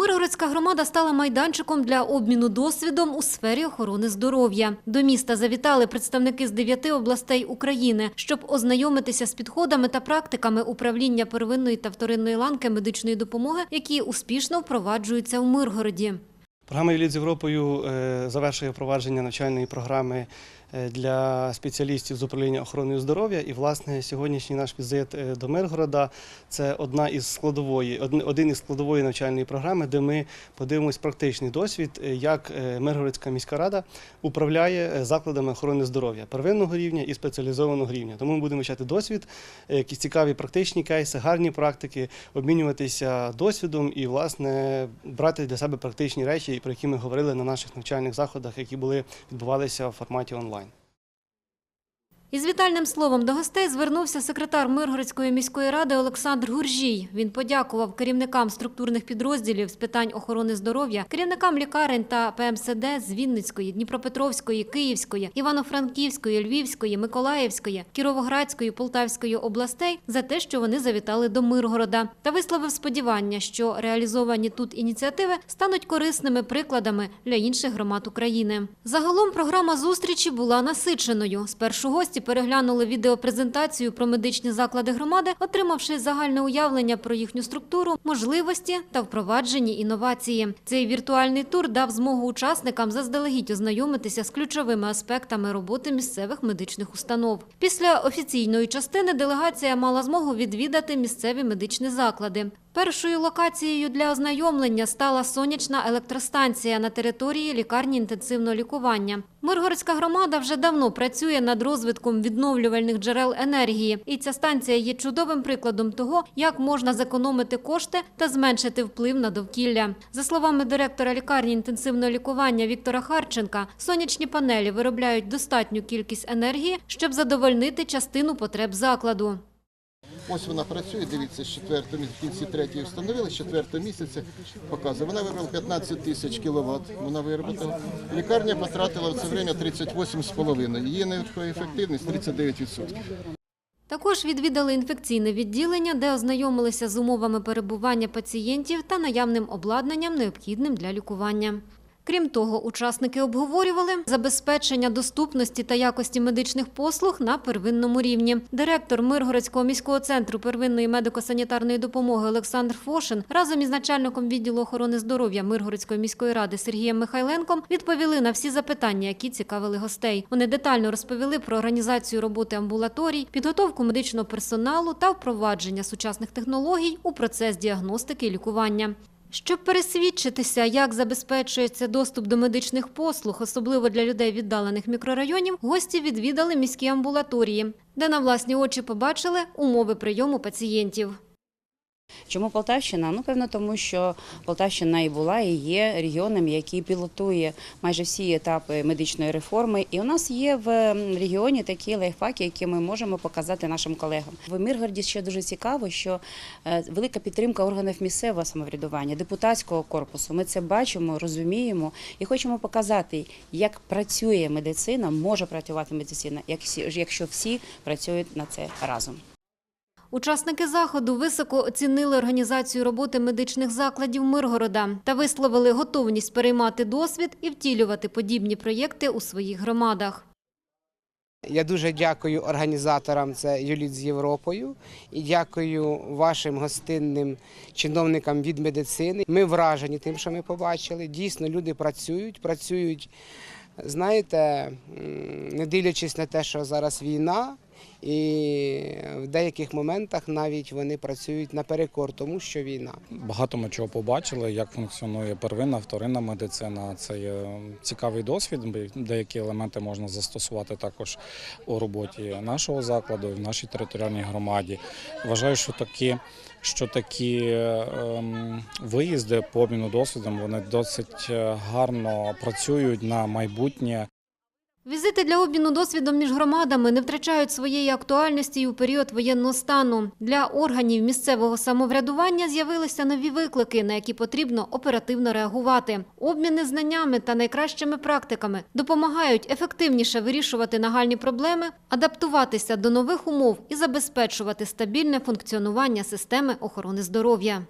Миргородська громада стала майданчиком для обміну досвідом у сфері охорони здоров'я. До міста завітали представники з дев'яти областей України, щоб ознайомитися з підходами та практиками управління первинної та вторинної ланки медичної допомоги, які успішно впроваджуються у Миргороді. Програма «Еліт з Європою е, завершує впровадження навчальної програми е, для спеціалістів з управління охороною здоров'я. І, власне, сьогоднішній наш візит е, до Миргорода – це одна із складової, один із складової навчальної програми, де ми подивимось практичний досвід, як Миргородська міська рада управляє закладами охорони здоров'я первинного рівня і спеціалізованого рівня. Тому ми будемо вчати досвід, якісь цікаві практичні кейси, гарні практики, обмінюватися досвідом і, власне, брати для себе практичні речі, про які ми говорили на наших навчальних заходах, які були відбувалися в форматі онлайн. Із вітальним словом до гостей звернувся секретар Миргородської міської ради Олександр Гуржій. Він подякував керівникам структурних підрозділів з питань охорони здоров'я, керівникам лікарень та ПМСД з Вінницької, Дніпропетровської, Київської, Івано-Франківської, Львівської, Миколаївської, Кіровоградської, Полтавської областей за те, що вони завітали до Миргорода, та висловив сподівання, що реалізовані тут ініціативи стануть корисними прикладами для інших громад України. Загалом програма зустрічі була насиченою. Спершу гості переглянули відеопрезентацію про медичні заклади громади, отримавши загальне уявлення про їхню структуру, можливості та впроваджені інновації. Цей віртуальний тур дав змогу учасникам заздалегідь ознайомитися з ключовими аспектами роботи місцевих медичних установ. Після офіційної частини делегація мала змогу відвідати місцеві медичні заклади. Першою локацією для ознайомлення стала сонячна електростанція на території лікарні інтенсивного лікування. Миргородська громада вже давно працює над розвитком відновлювальних джерел енергії, і ця станція є чудовим прикладом того, як можна зекономити кошти та зменшити вплив на довкілля. За словами директора лікарні інтенсивного лікування Віктора Харченка, сонячні панелі виробляють достатню кількість енергії, щоб задовольнити частину потреб закладу. Ось вона працює, дивіться, з четвертого в кінці третьої встановили, з четвертого місяця показує. Вона виробила 15 тисяч кіловат, вона виробила. Лікарня потратила в це время 38,5. Її енергоефективність 39%. Також відвідали інфекційне відділення, де ознайомилися з умовами перебування пацієнтів та наявним обладнанням, необхідним для лікування. Крім того, учасники обговорювали забезпечення доступності та якості медичних послуг на первинному рівні. Директор Миргородського міського центру первинної медико-санітарної допомоги Олександр Фошин разом із начальником відділу охорони здоров'я Миргородської міської ради Сергієм Михайленком відповіли на всі запитання, які цікавили гостей. Вони детально розповіли про організацію роботи амбулаторій, підготовку медичного персоналу та впровадження сучасних технологій у процес діагностики і лікування. Щоб пересвідчитися, як забезпечується доступ до медичних послуг, особливо для людей віддалених мікрорайонів, гості відвідали міські амбулаторії, де на власні очі побачили умови прийому пацієнтів. Чому Полтавщина? Ну, певно, тому що Полтавщина і була, і є регіоном, який пілотує майже всі етапи медичної реформи. І у нас є в регіоні такі лайфхаки, які ми можемо показати нашим колегам. В Миргороді ще дуже цікаво, що е, велика підтримка органів місцевого самоврядування, депутатського корпусу. Ми це бачимо, розуміємо і хочемо показати, як працює медицина, може працювати медицина, якщо всі працюють на це разом. Учасники заходу високо оцінили організацію роботи медичних закладів Миргорода та висловили готовність переймати досвід і втілювати подібні проєкти у своїх громадах. Я дуже дякую організаторам це Юліт з Європою і дякую вашим гостинним чиновникам від медицини. Ми вражені тим, що ми побачили. Дійсно, люди працюють, працюють, знаєте, не дивлячись на те, що зараз війна, і в деяких моментах навіть вони працюють наперекор, тому що війна. Багато ми чого побачили, як функціонує первинна, вторинна медицина. Це є цікавий досвід. Деякі елементи можна застосувати також у роботі нашого закладу, і в нашій територіальній громаді. Вважаю, що такі, що такі ем, виїзди по обміну досвідом вони досить е, гарно працюють на майбутнє. Візити для обміну досвідом між громадами не втрачають своєї актуальності і у період воєнного стану. Для органів місцевого самоврядування з'явилися нові виклики, на які потрібно оперативно реагувати. Обміни знаннями та найкращими практиками допомагають ефективніше вирішувати нагальні проблеми, адаптуватися до нових умов і забезпечувати стабільне функціонування системи охорони здоров'я.